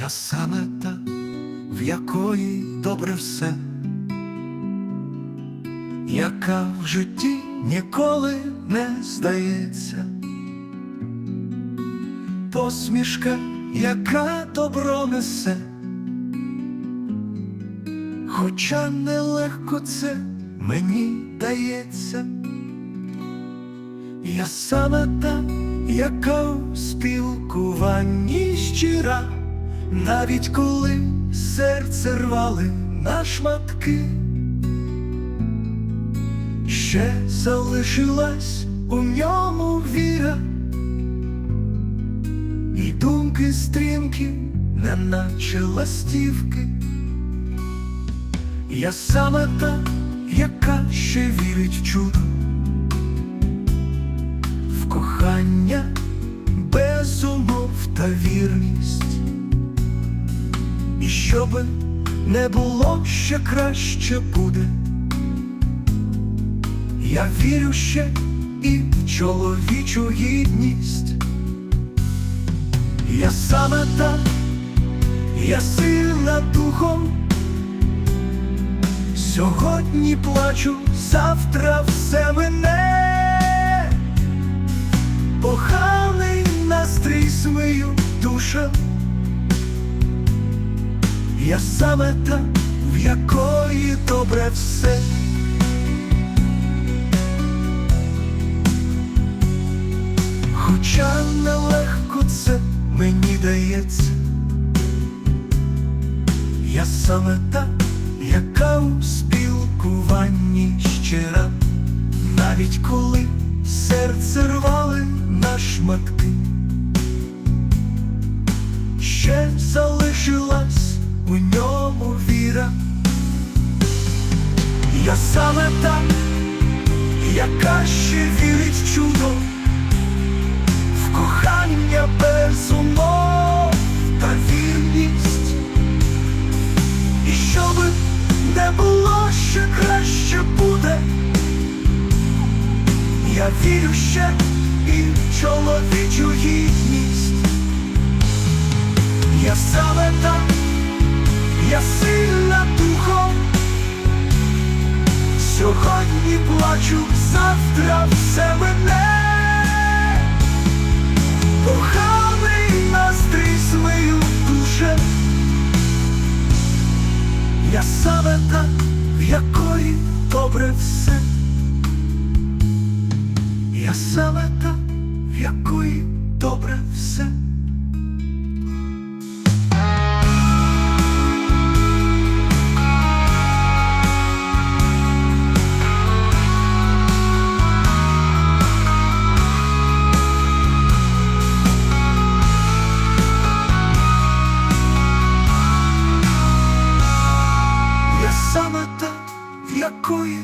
Я саме та, в якої добре все, яка в житті ніколи не здається, посмішка, яка добро несе, хоча нелегко це мені дається, я саме та, яка у спілкуванні щира, навіть коли серце рвали на шматки, ще залишилась у ньому віра, і думки стрімкі, неначе ластівки. Я саме та, яка ще вірить в чудо, в кохання, без умов та вірність. Щоби не було ще краще буде. Я вірю ще і в чоловічу гідність. Я саме та, я сильна духом. Сьогодні плачу, завтра все мене. Поганий настрій свою душа. Я саме та, в якої добре все. Хоча нелегко це мені дається. Я саме та, яка у спілкуванні щира, навіть коли яка ще вірить в чудо, в кохання без умов та вірність. І щоби не було ще краще буде, я вірю ще і в чоловічу гідність. Я саме так, я сильна духом. Сьогодні плачу, завтра все мене. коханий настрій свою душе. Я саме та, в якої добре все. Я саме та, якої